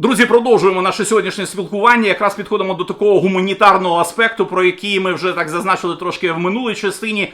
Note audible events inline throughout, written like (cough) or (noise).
Друзі, продовжуємо наше сьогоднішнє спілкування. Якраз підходимо до такого гуманітарного аспекту, про який ми вже так зазначили трошки в минулій частині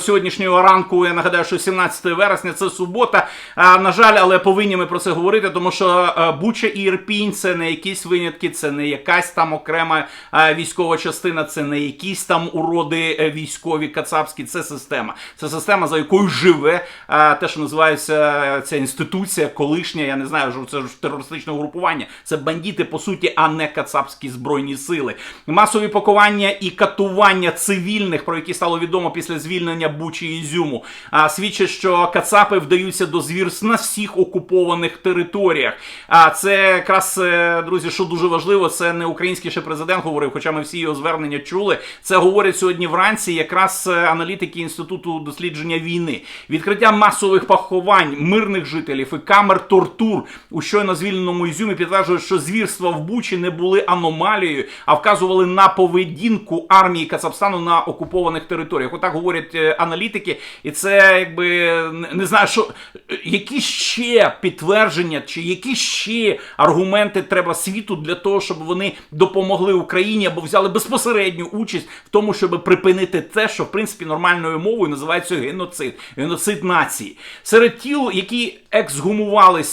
сьогоднішнього ранку. Я нагадаю, що 17 вересня це субота. На жаль, але повинні ми про це говорити, тому що Буча і Ірпінь це не якісь винятки, це не якась там окрема а, військова частина, це не якісь там уроди е, військові кацапські. Це система. Це система, за якою живе а, те, що називається ця інституція, колишня. Я не знаю, це ж терористичне угрупування. Це бандити, по суті, а не кацапські збройні сили. Масові пакування і катування цивільних, про які стало відомо після звільнення Бучі і Ізюму, а, свідчать, що кацапи вдаються до звірств на всіх окупованих територіях. А це якраз, е, друзі, що дуже важливо, це не український ще президент говорив, хоча ми всі його звернення чули. Це говорять сьогодні вранці якраз е, аналітики інституту дослідження війни. Відкриття масових поховань мирних жителів і камер тортур у щойно звільненому Ізюмі підтверджують, що звірства в Бучі не були аномалією, а вказували на поведінку армії Кацапстану на окупованих територіях. Отак говорять е, аналітики, і це якби не- знаю, що які ще підтвердження, чи які ще аргументи треба світу для того, щоб вони допомогли Україні або взяли безпосередню участь в тому, щоб припинити те, що в принципі нормальною мовою називається геноцид, геноцид нації. Серед тіл, які ексгумували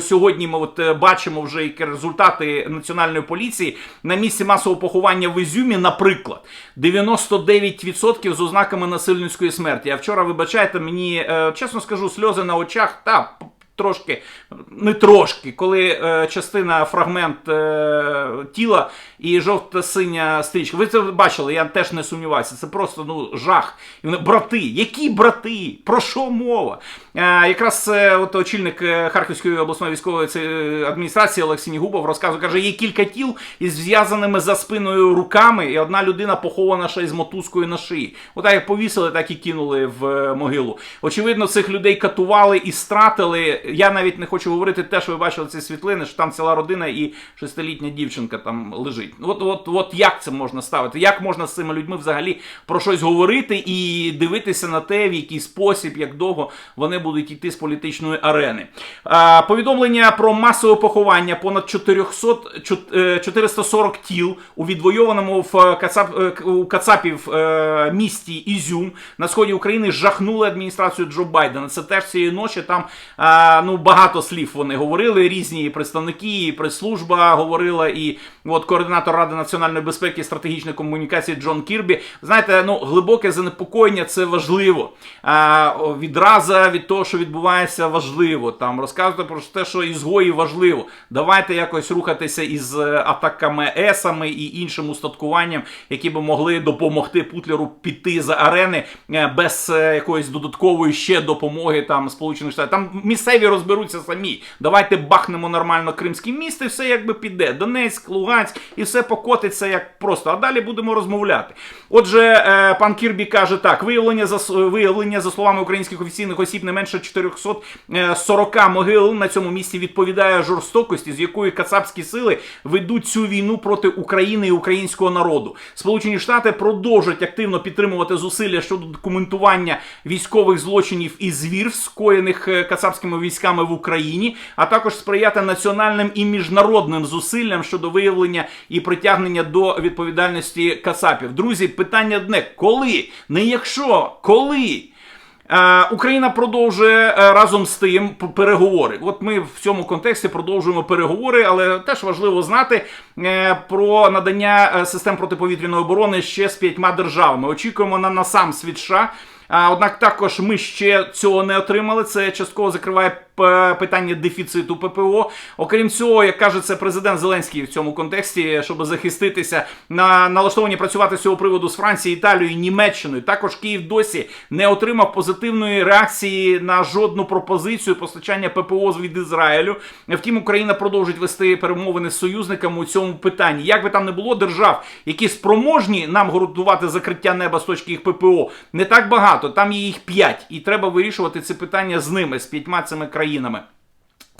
сьогодні, ми от е, бачимо вже які результати національної поліції на місці масового поховання в Ізюмі, наприклад, 99% з ознаками насильницької смерті. А вчора, вибачайте, мені е, чесно скажу, сльози на очах та. Трошки, не трошки, коли е, частина фрагмент е, тіла і жовто-синя стрічка. Ви це бачили, я теж не сумніваюся. Це просто ну жах. Брати, які брати? Про що мова? Е, якраз е, от очільник е, Харківської обласної військової адміністрації Олексій Нігубов розказує, каже, є кілька тіл із зв'язаними за спиною руками, і одна людина похована ще із мотузкою на шиї. Отак як повісили, так і кинули в могилу. Очевидно, цих людей катували і стратили. Я навіть не хочу говорити те, що ви бачили ці світлини, що там ціла родина і шестилітня дівчинка там лежить. От, от, от як це можна ставити? Як можна з цими людьми взагалі про щось говорити і дивитися на те, в який спосіб, як довго вони будуть йти з політичної арени? Повідомлення про масове поховання понад 400, е, 440 тіл у відвойованому в Кацап, е, у Кацапів е, місті Ізюм на сході України жахнули адміністрацію Джо Байдена. Це теж цієї ночі там е, ну багато слів вони говорили. Різні представники, і прес-служба говорила, і от координатор Ради національної безпеки і стратегічної комунікації Джон Кірбі. Знаєте, ну глибоке занепокоєння це важливо. Відраза від того, що відбувається, важливо. Там розказувати про те, що ізгої важливо. Давайте якось рухатися із е, атаками есами і іншим устаткуванням, які би могли допомогти Путлеру піти за арени е, без е, якоїсь додаткової ще допомоги там Сполучених Штатів. Там місцеві розберуться самі. Давайте бахнемо нормально Кримське місто, і все якби піде. Донецьк, Луганськ, і все покотиться як просто. А далі будемо розмовляти. Отже, пан Кірбі каже так: виявлення за виявлення за словами українських офіційних осіб не менше 440 могил на цьому місці відповідає жорстокості, з якої кацапські сили ведуть цю війну проти України і українського народу. Сполучені Штати продовжують активно підтримувати зусилля щодо документування військових злочинів і звірств, скоєних е, кацапськими військами в Україні, а також сприяти національним і міжнародним зусиллям щодо виявлення і притягнення до відповідальності кацапів. Друзі, питання одне: коли? Не якщо, коли? Е, Україна продовжує е, разом з тим переговори. От ми в цьому контексті продовжуємо переговори, але теж важливо знати е, про надання систем протиповітряної оборони ще з п'ятьма державами. Очікуємо на насам США. Однак також ми ще цього не отримали. Це частково закриває питання дефіциту ППО. Окрім цього, як каже це президент Зеленський в цьому контексті, щоб захиститися на налаштовані працювати з цього приводу з Францією, Італією, Німеччиною. Також Київ досі не отримав позитивної реакції на жодну пропозицію постачання ППО від Ізраїлю. Втім, Україна продовжить вести перемовини з союзниками у цьому питанні. Як би там не було держав, які спроможні нам гарантувати закриття неба з точки їх ППО, не так багато. Там є їх п'ять, і треба вирішувати це питання з ними, з п'ятьма цими країнами країнами.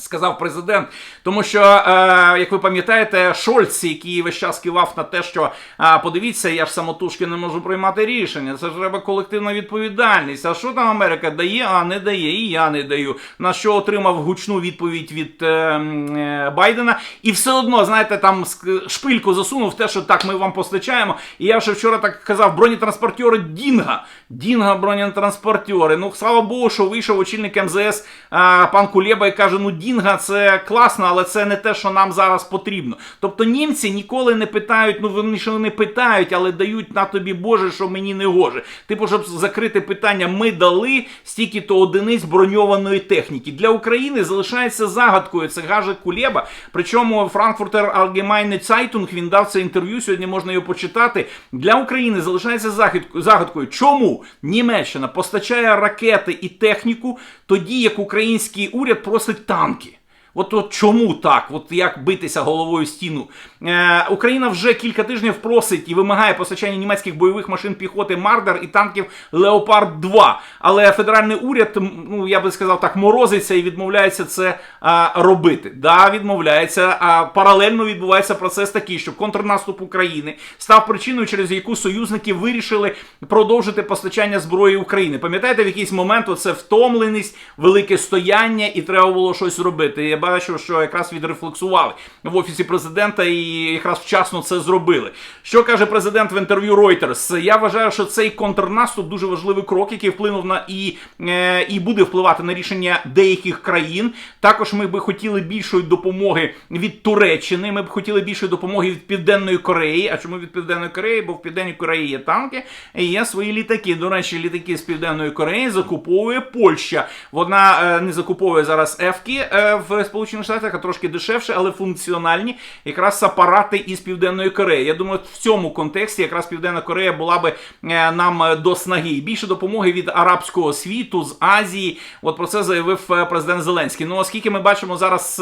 Сказав президент, тому що, е, як ви пам'ятаєте, Шольц, який весь час кивав на те, що е, подивіться, я ж самотужки не можу приймати рішення. Це ж треба колективна відповідальність. А що там Америка дає, а не дає, і я не даю. На що отримав гучну відповідь від е, е, Байдена, і все одно, знаєте, там шпильку засунув те, що так ми вам постачаємо. І я вже вчора так казав, бронетранспортери Дінга. Дінга бронетранспортери. Ну, слава Богу, що вийшов очільник МЗС а, пан Кулєба і каже: ну Дінга це класно, але це не те, що нам зараз потрібно. Тобто німці ніколи не питають, ну вони ще не питають, але дають на тобі Боже, що мені не гоже. Типу, щоб закрити питання, ми дали стільки-то одиниць броньованої техніки. Для України залишається загадкою. Це каже Кулєба. Причому Frankfurter Allgemeine Zeitung, він дав це інтерв'ю. Сьогодні можна його почитати. Для України залишається загадкою. Чому Німеччина постачає ракети і техніку, тоді як український уряд просить танки? От, от чому так? От як битися головою стіну? Е, Україна вже кілька тижнів просить і вимагає постачання німецьких бойових машин піхоти Мардер і танків Леопард 2. Але федеральний уряд, ну я би сказав так, морозиться і відмовляється це а, робити. Да, відмовляється. А паралельно відбувається процес такий, що контрнаступ України став причиною, через яку союзники вирішили продовжити постачання зброї України. Пам'ятаєте, в якийсь момент оце втомленість, велике стояння, і треба було щось робити. Бачу, що якраз відрефлексували в офісі президента і якраз вчасно це зробили. Що каже президент в інтерв'ю Reuters? Я вважаю, що цей контрнаступ дуже важливий крок, який вплинув на і, е, і буде впливати на рішення деяких країн. Також ми би хотіли більшої допомоги від Туреччини. Ми б хотіли більшої допомоги від Південної Кореї. А чому від Південної Кореї? Бо в Південній Кореї є танки і є свої літаки. До речі, літаки з Південної Кореї закуповує Польща. Вона е, не закуповує зараз ефки е, в Сполучених Штатах, а трошки дешевше, але функціональні. Якраз апарати із Південної Кореї. Я думаю, в цьому контексті якраз Південна Корея була би е, нам е, до снаги. Більше допомоги від арабського світу з Азії. От про це заявив е, президент Зеленський. Ну оскільки ми бачимо зараз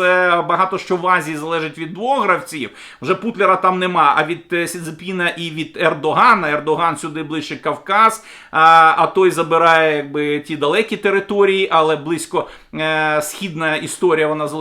багато що в Азії залежить від двох гравців, вже Путлера там нема. А від Сідзепіна і від Ердогана. Ердоган сюди ближче Кавказ, а, а той забирає якби ті далекі території, але близько е, східна історія вона залишається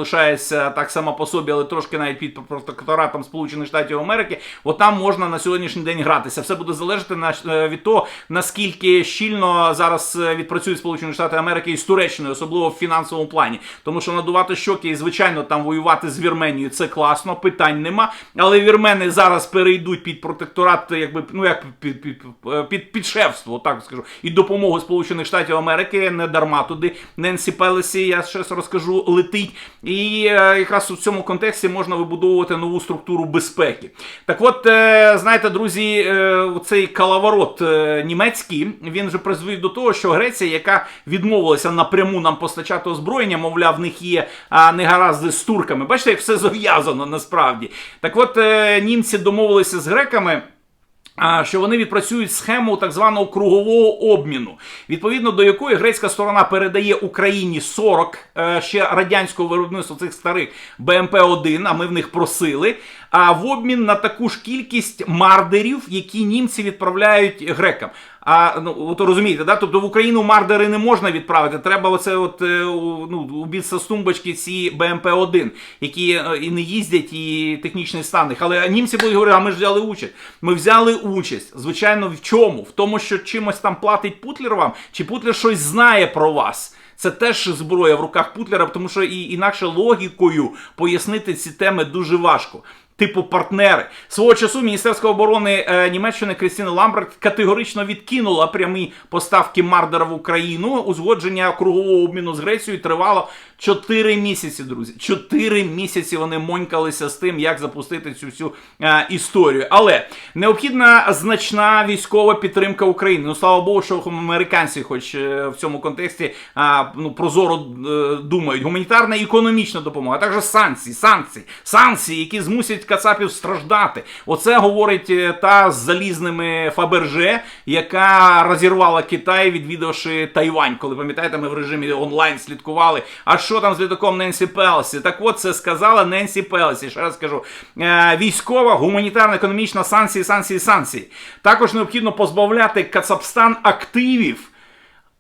так само по собі, але трошки навіть під протекторатом Сполучених Штатів Америки. От там можна на сьогоднішній день гратися. Все буде залежати е, від того, наскільки щільно зараз е, відпрацюють Сполучені Штати Америки із Туреччиною, особливо в фінансовому плані. Тому що надувати щоки і звичайно там воювати з Вірменією це класно, питань нема. Але вірмени зараз перейдуть під протекторат, якби ну як під, під, під, під, під шефство, так скажу, і допомогу Сполучених Штатів Америки не дарма туди. Ненсі Пелесі, я ще розкажу, летить. І е, якраз у цьому контексті можна вибудовувати нову структуру безпеки. Так от, е, знаєте, друзі, е, цей калаворот німецький він вже призвів до того, що Греція, яка відмовилася напряму нам постачати озброєння, мовляв, в них є негаразди з турками. Бачите, як все (laughs) зав'язано насправді. Так от німці домовилися з греками. Що вони відпрацюють схему так званого кругового обміну, відповідно до якої грецька сторона передає Україні 40 е, ще радянського виробництва цих старих БМП-1, а ми в них просили. А в обмін на таку ж кількість мардерів, які німці відправляють грекам. А ну от розумієте, да? Тобто в Україну мардери не можна відправити. Треба оце от е, ну, убіться з тумбочки ці БМП-1, які е, і не їздять, і технічний стан їх. Але німці будуть говорити, а ми ж взяли участь. Ми взяли участь. Звичайно, в чому? В тому, що чимось там платить Путлер вам, чи Путлер щось знає про вас. Це теж зброя в руках Путлера, тому що і інакше логікою пояснити ці теми дуже важко. Типу партнери свого часу Міністерство оборони е, Німеччини Крістіна Ламберт категорично відкинула прямі поставки Мардера в Україну. Узгодження кругового обміну з Грецією тривало 4 місяці, друзі. 4 місяці вони монькалися з тим, як запустити цю всю е, історію. Але необхідна значна військова підтримка України. Ну слава Богу, що американці, хоч е, в цьому контексті а, ну, прозоро е, думають. Гуманітарна і економічна допомога, а також санкції, санкції, санкції, які змусять кацапів страждати. Оце говорить е, та з залізними Фаберже, яка розірвала Китай, відвідавши Тайвань. Коли пам'ятаєте, ми в режимі онлайн слідкували. А що там з літаком Ненсі Пелсі? Так от це сказала Ненсі Пелсі. Ще раз скажу: Е, військова, гуманітарна, економічна санкції, санкції, санкції. Також необхідно позбавляти Кацапстан активів.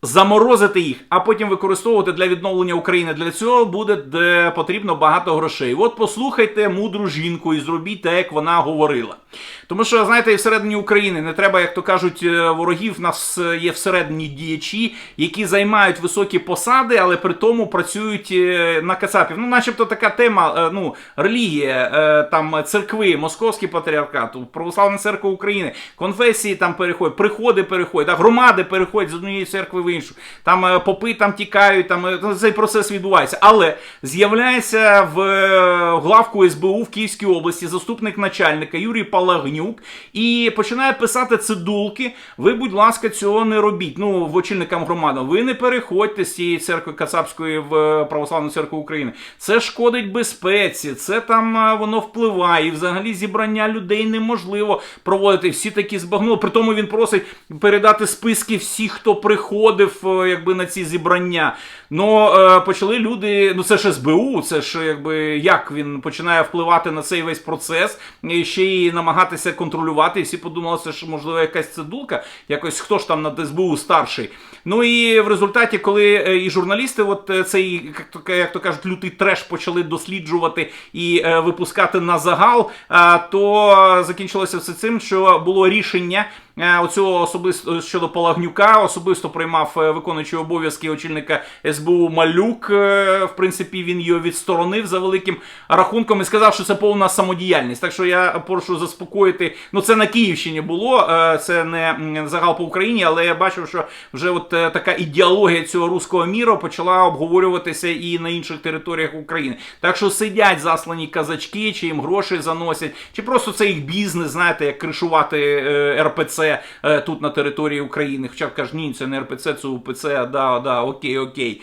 Заморозити їх, а потім використовувати для відновлення України. Для цього буде де потрібно багато грошей. От послухайте мудру жінку і зробіть так, як вона говорила. Тому що, знаєте, і всередині України не треба, як то кажуть, е, ворогів. У нас є всередині діячі, які займають високі посади, але при тому працюють е, на кацапів. Ну, начебто така тема, е, ну, релігія, там церкви, московський патріархат, православна церква України, конфесії там переходять, приходи переходять, громади переходять з однієї церкви іншу. Там е, попи там тікають, там е, ну, цей процес відбувається. Але з'являється в е, главку СБУ в Київській області заступник начальника Юрій Палагнюк і починає писати цидулки. Ви, будь ласка, цього не робіть. Ну, в очільникам громади. Ви не переходьте з цієї церкви Кацапської в Православну церкву України. Це шкодить безпеці, це там воно впливає. І взагалі зібрання людей неможливо проводити. Всі такі збагнули. При тому він просить передати списки всіх, хто приходив е, якби на ці зібрання. Ну е, почали люди. Ну це ж СБУ, це ж якби як він починає впливати на цей весь процес, і ще й намагатися контролювати. І всі подумали, ж можливо якась цидулка, якось хто ж там над СБУ старший. Ну і в результаті, коли е, і журналісти, от е, цей як то, як то кажуть, лютий треш почали досліджувати і випускати на загал, то закінчилося все цим, що було рішення. Оцього особисто щодо Палагнюка особисто приймав виконуючий обов'язки очільника СБУ Малюк. Е, В принципі, він його відсторонив за великим рахунком і сказав, що це повна самодіяльність. Так що я прошу заспокоїти. Ну це на Київщині було, е, це не загал по Україні, але я бачив, що вже от е, така ідеологія цього руського міру почала обговорюватися і на інших територіях України. Так що сидять заслані казачки, чи їм гроші заносять, чи просто це їх бізнес, знаєте, як кришувати РПЦ тут на території України. Хоча кажуть, ні, це не РПЦ, це УПЦ, да, да, окей, окей.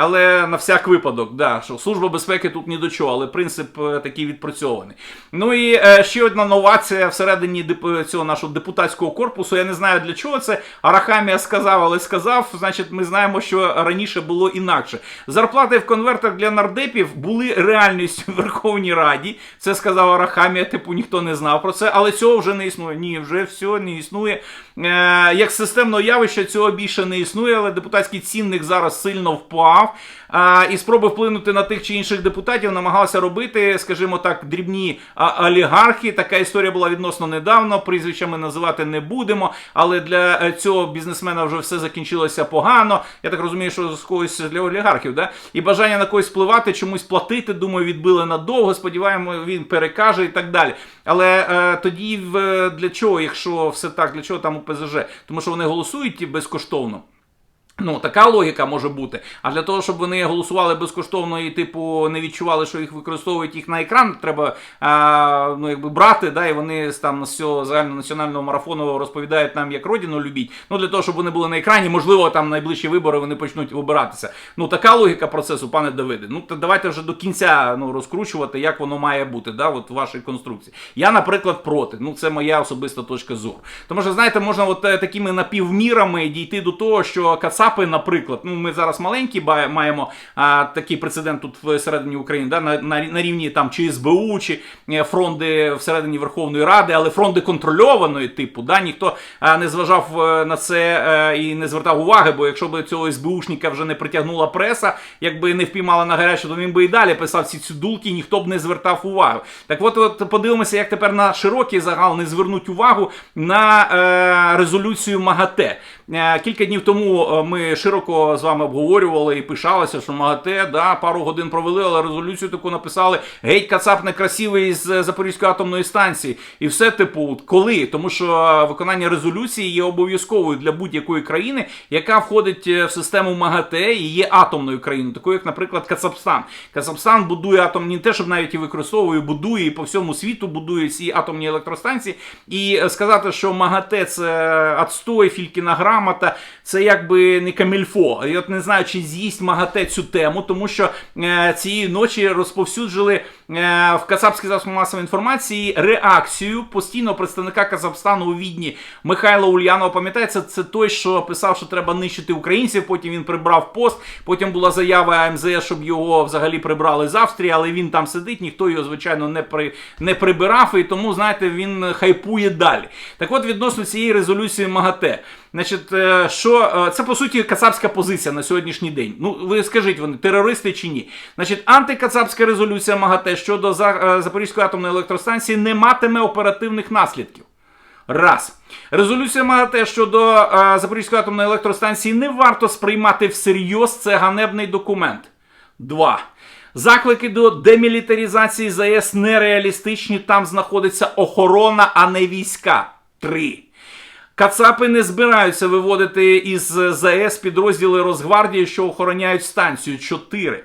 Але на всяк випадок, да, що служба безпеки тут ні до чого, але принцип е, такий відпрацьований. Ну і е, ще одна новація всередині деп- цього нашого депутатського корпусу. Я не знаю для чого це. Арахамія сказав, але сказав. Значить, ми знаємо, що раніше було інакше. Зарплати в конвертах для нардепів були реальністю в Верховній Раді. Це сказав Арахамія, типу ніхто не знав про це, але цього вже не існує. Ні, вже все не існує. Е, як системного явища цього більше не існує, але депутатський цінник зараз сильно впав. А, і спроби вплинути на тих чи інших депутатів намагалися робити, скажімо так, дрібні олігархи. Така історія була відносно недавно. Прізвища ми називати не будемо, але для е, цього бізнесмена вже все закінчилося погано. Я так розумію, що з когось для олігархів, да? І бажання на когось впливати, чомусь платити, думаю, відбили надовго. Сподіваємо, він перекаже і так далі. Але е, тоді в, для чого, якщо все так, для чого там УПЗЖ? Тому що вони голосують безкоштовно. Ну, така логіка може бути. А для того, щоб вони голосували безкоштовно і, типу, не відчували, що їх використовують їх на екран, треба а, ну, якби брати, да, і вони там з цього загальнонаціонального марафону розповідають нам, як родину любіть. Ну, для того, щоб вони були на екрані, можливо, там найближчі вибори вони почнуть вибиратися. Ну, така логіка процесу, пане Давиде. Ну, то давайте вже до кінця ну, розкручувати, як воно має бути, да, от в вашій конструкції. Я, наприклад, проти. Ну, це моя особиста точка зору. Тому що, знаєте, можна от е, такими напівмірами дійти до того, що Кацапи, наприклад, ну ми зараз маленькі маємо а, такий прецедент тут всередині України, да, на, на, на рівні там чи СБУ, чи е, фронди всередині Верховної Ради, але фронди контрольованої типу, да, ніхто а, не зважав е, на це е, і не звертав уваги, бо якщо б цього СБУшника вже не притягнула преса, якби не впіймала на гарячу, то він би і далі писав ці цюдулки, ніхто б не звертав увагу. Так от, от подивимося, як тепер на широкий загал не звернуть увагу на е, резолюцію МАГАТЕ. Е, Кілька днів тому е, широко з вами обговорювали і пишалися, що МАГАТЕ да, пару годин провели, але резолюцію таку написали геть Кацап некрасивий з Запорізької атомної станції. І все типу, коли? Тому що е, виконання резолюції є обов'язковою для будь-якої країни, яка входить е, в систему МАГАТЕ і є атомною країною, такою як, наприклад, Кацапстан. Кацапстан будує атомні, те, щоб навіть і використовує, будує і по всьому світу будує ці атомні електростанції. І е, сказати, що МАГАТЕ це отстой, фількіна грамота, це якби не камільфо. Я от не знаю, чи з'їсть МАГАТЕ цю тему, тому що е, цієї ночі розповсюджили в Кацапській засобі масової інформації реакцію постійного представника Казахстану у Відні Михайла Ульянова. Пам'ятаєте, це той, що писав, що треба нищити українців. Потім він прибрав пост. Потім була заява МЗС, щоб його взагалі прибрали з Австрії, але він там сидить, ніхто його, звичайно, не при не прибирав, і тому, знаєте, він хайпує далі. Так от, відносно цієї резолюції МАГАТЕ. Значить, е, що е, це по суті кацапська позиція на сьогоднішній день. Ну ви скажіть вони терористи чи ні? Значить, антикацапська резолюція МАГАТЕ щодо е, Запорізької атомної електростанції не матиме оперативних наслідків. Раз. Резолюція МАГАТЕ щодо е, Запорізької атомної електростанції не варто сприймати всерйоз. Це ганебний документ. Два. Заклики до демілітаризації ЗАЕС нереалістичні. Там знаходиться охорона, а не війська. Три. Кацапи не збираються виводити із ЗАЕС підрозділи Росгвардії, що охороняють станцію. 4.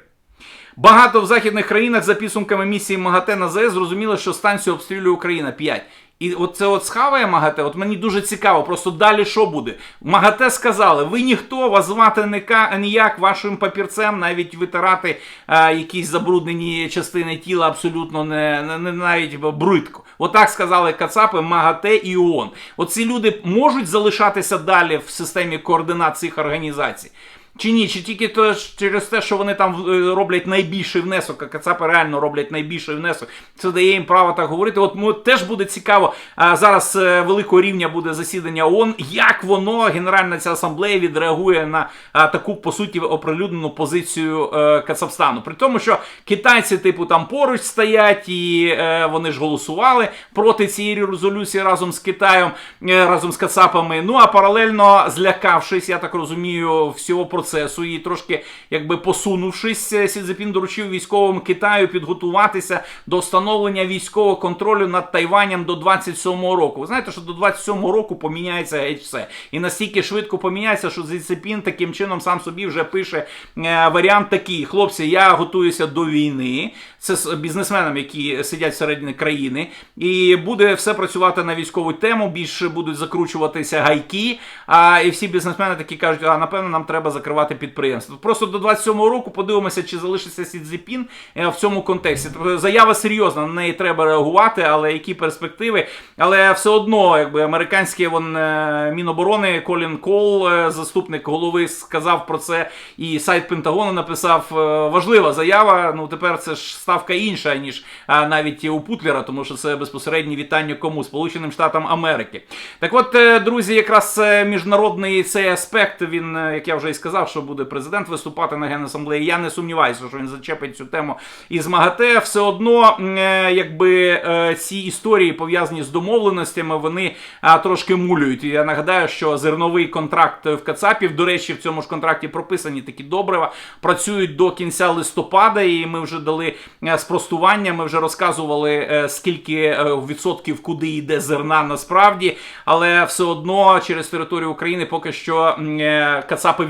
Багато в західних країнах за підсумками місії МАГАТЕ на ЗАЕС зрозуміло, що станцію обстрілює Україна 5. І от це от схаває МАГАТЕ, от мені дуже цікаво, просто далі що буде. МАГАТЕ сказали, ви ніхто, вас звати ніка, ніяк вашим папірцем, навіть витирати а, якісь забруднені частини тіла абсолютно не, не, не навіть бридко. Отак сказали Кацапи, МАГАТЕ і ООН. Оці люди можуть залишатися далі в системі координат цих організацій. Чи ні, чи тільки то через те, що вони там е, роблять найбільший внесок, а Кацапи реально роблять найбільший внесок, це дає їм право так говорити. От ну, теж буде цікаво. А зараз е, великого рівня буде засідання ООН, як воно, Генеральна ця асамблея відреагує на а, таку по суті оприлюднену позицію е, Кацапстану. При тому, що китайці, типу, там поруч стоять, і е, вони ж голосували проти цієї резолюції разом з Китаєм, е, разом з Кацапами. Ну а паралельно злякавшись, я так розумію, всього процесу і трошки якби посунувшись, е, Сі Цзепін доручив військовим Китаю підготуватися до встановлення військового контролю над Тайванем до 27-го року. Ви знаєте, що до 27-го року поміняється геть все. І настільки швидко поміняється, що Сі Цзепін таким чином сам собі вже пише е, варіант такий: хлопці, я готуюся до війни. Це з бізнесменам, які сидять всередині країни, і буде все працювати на військову тему. Більше будуть закручуватися гайки. А і всі бізнесмени такі кажуть, а напевно нам треба закривати підприємство. Просто до 27-го року подивимося, чи залишиться Сі Цзіпін е, в цьому контексті. Тобто заява серйозна, на неї треба реагувати, але які перспективи. Але все одно, якби американський вон е, міноборони Колін Кол, е, заступник голови, сказав про це, і сайт Пентагону написав важлива заява. Ну тепер це ж ставка інша, ніж навіть у Путлера, тому що це безпосереднє вітання кому Сполученим Штатам Америки. Так от, друзі, якраз міжнародний цей аспект, він, як я вже і сказав, що буде президент виступати на Генасамблеї. Я не сумніваюся, що він зачепить цю тему із МАГАТЕ. Все одно, е, якби е, ці історії пов'язані з домовленостями, вони трошки мулюють. Я нагадаю, що зерновий контракт в Кацапів, до речі, в цьому ж контракті прописані такі добрива, працюють до кінця листопада, і ми вже дали е, спростування. Ми вже розказували, е, скільки е, відсотків куди йде зерна насправді, але все одно через територію України поки що е, Кацапи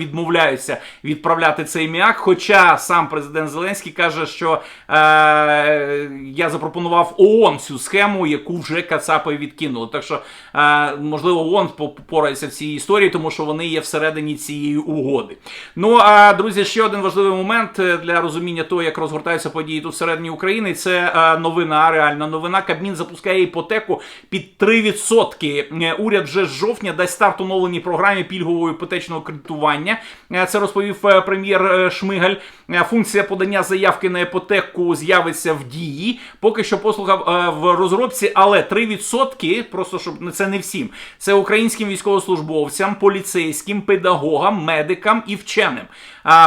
відмовляються відправляти цей м'як. Хоча сам президент Зеленський каже, що е, я запропонував ООН цю схему, яку вже Кацапи відкинули. Так що, е, можливо, ООН попорається в цій історії, тому що вони є всередині цієї угоди. Ну а друзі, ще один важливий момент е, для розуміння того, як розгортаються події тут всередині України. Це е, новина, реальна новина. Кабмін запускає іпотеку під 3%. Е, Уряд вже з жовтня дасть старт оновленій програмі пільгового іпотечного кредитування. Е, Це розповів е, прем'єр е, Шмигаль. Функція подання заявки на іпотеку з'явиться в дії. Поки що послуга в розробці, але 3%, просто щоб це не всім. Це українським військовослужбовцям, поліцейським, педагогам, медикам і вченим.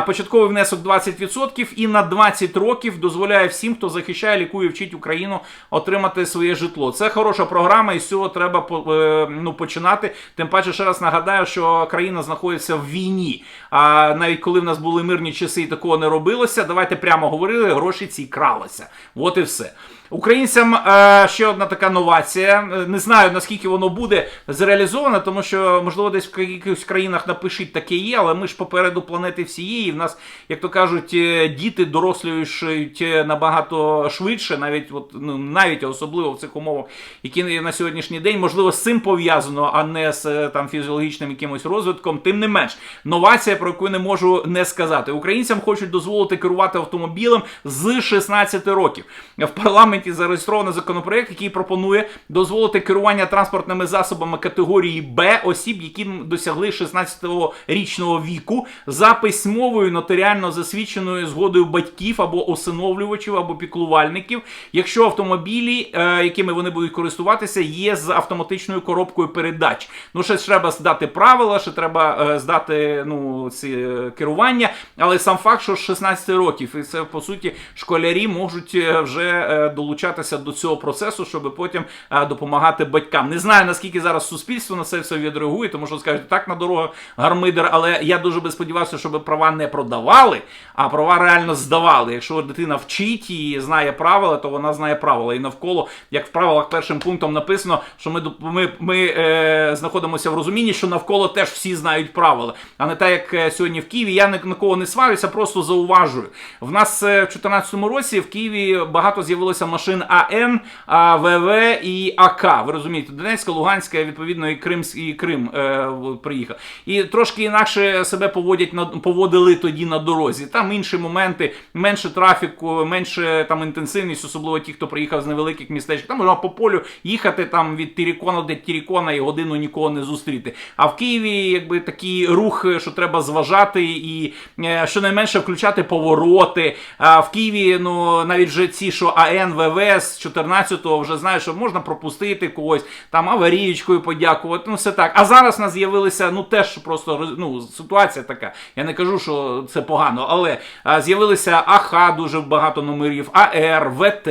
Початковий внесок 20% і на 20 років дозволяє всім, хто захищає, лікує, вчить Україну, отримати своє житло. Це хороша програма, і з цього треба е, ну, починати. Тим паче, ще раз нагадаю, що країна знаходиться в війні. А навіть коли в нас були мирні часи і такого не робилося, давайте прямо говорили, гроші ці кралися. От і все. Українцям е, ще одна така новація. Не знаю наскільки воно буде зреалізовано, тому що можливо десь в якихось країнах напишіть таке є, але ми ж попереду планети всієї. В нас, як то кажуть, е, діти дорослюють е, набагато швидше, навіть от ну навіть особливо в цих умовах, які є на сьогоднішній день, можливо, з цим пов'язано, а не з е, там фізіологічним якимось розвитком. Тим не менш, новація про яку не можу не сказати. Українцям хочуть дозволити керувати автомобілем з 16 років. В парламенті зареєстровано законопроект, який пропонує дозволити керування транспортними засобами категорії Б осіб, які досягли 16-річного віку, за письмовою нотаріально засвідченою згодою батьків або усиновлювачів або піклувальників, якщо автомобілі, е, якими вони будуть користуватися, є з автоматичною коробкою передач. Ну, ще треба здати правила, ще треба е, здати ну, ці е, керування, але сам факт, що з 16 років, і це по суті школярі можуть е, вже е, долучатися до цього процесу, щоб потім е, допомагати батькам. Не знаю наскільки зараз суспільство на це все відреагує, тому що скажуть, так на дорогу гармидер, але я дуже би сподівався, щоб права не продавали, а права реально здавали. Якщо дитина вчить і знає правила, то вона знає правила. І навколо, як в правилах першим пунктом написано, що ми, ми, ми е, знаходимося в розумінні, що навколо теж всі знають правила. А не так, як е, сьогодні в Києві. Я на кого не сварюся, просто зауважую. В нас е, в 2014 році в Києві багато з'явилося машин АН, а, ВВ і АК. Ви розумієте, Донецька, Луганська, відповідно, і Кримсь, і Крим е, приїхав. І трошки інакше себе поводять на поводили тоді на дорозі. Там інші моменти, менше трафіку, менше там інтенсивність, особливо ті, хто приїхав з невеликих містечок. Там можна по полю їхати там від Тірікона до Тірікона і годину нікого не зустріти. А в Києві якби такий рух, що треба зважати, і е, щонайменше включати повороти. А в Києві, ну навіть вже ці, що АН, ВВ з 14-го вже знаєш, що можна пропустити когось, там аварієчкою подякувати. Ну все так. А зараз нас з'явилися, ну теж просто ну, ситуація така. Я не кажу, що це погано, але з'явилися АХ дуже багато номерів, АР, ВТ,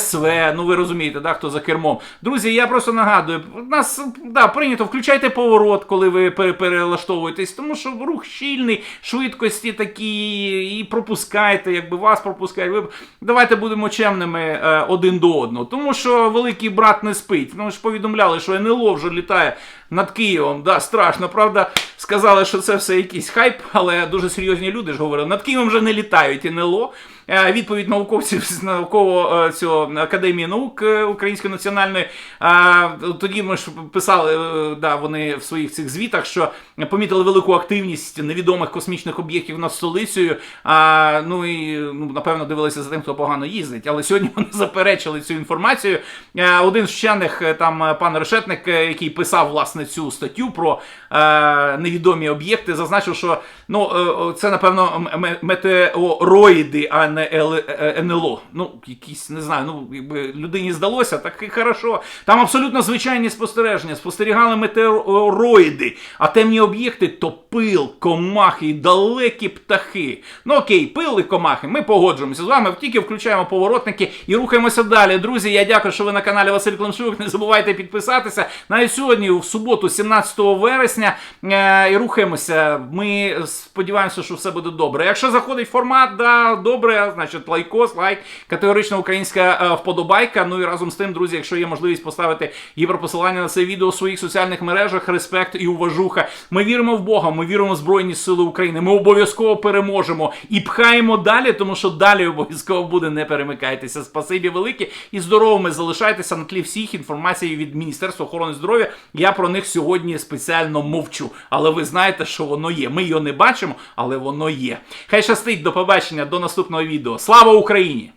СВ. Ну ви розумієте, да, хто за кермом. Друзі, я просто нагадую, нас да, прийнято, включайте поворот, коли ви перелаштовуєтесь, тому що рух щільний, швидкості такі, і пропускайте, якби вас пропускають. Ви давайте будемо чемними е, один до одного. Тому що великий брат не спить. Ну ж повідомляли, що НЛО вже літає над Києвом. Да, страшно, правда. Сказали, що це все якийсь хайп, але дуже серйозні люди ж говорили. Над Києвом вже не літають НЛО. Е, Відповідь науковців з науково е, цього академії наук е, Української національної. Тоді ми ж писали, да, вони в своїх цих звітах, що помітили велику активність невідомих космічних об'єктів над столицею. А, ну і ну, напевно дивилися за тим, хто погано їздить. Але сьогодні вони заперечили цю інформацію. Один з вчених, там пан Решетник, який писав власне цю статтю про невідомі об'єкти, зазначив, що ну це напевно метеороїди, а не Л- е, НЛО. Ну, якісь не знаю. Ну якби людині здалося, так і хорошо. Там абсолютно звичайні спостереження. Спостерігали метеороїди, а темні об'єкти то пил, комахи і далекі птахи. Ну окей, пил і комахи. Ми погоджуємося з вами. Тільки включаємо поворотники і рухаємося далі. Друзі, я дякую, що ви на каналі Василь Климшук. Не забувайте підписатися. Навіть сьогодні, в суботу, 17 вересня, е, і рухаємося. Ми сподіваємося, що все буде добре. Якщо заходить формат, да, добре, значить лайкос, лайк, категорична українська е, вподобайка. Ну і разом з тим, друзі, якщо є можливість поставити європосилання на це відео у своїх соціальних мережах, респект і уважуха. Ми віримо в Бога, ми віримо в Збройні Сили України. Ми обов'язково переможемо і пхаємо далі, тому що далі обов'язково буде. Не перемикайтеся. Спасибі велике і здоровими залишайтеся на тлі всіх інформацій від Міністерства охорони здоров'я. Я про них сьогодні спеціально мовчу. Але ви знаєте, що воно є. Ми його не бачимо, але воно є. Хай щастить, до побачення, до наступного відео. Слава Україні!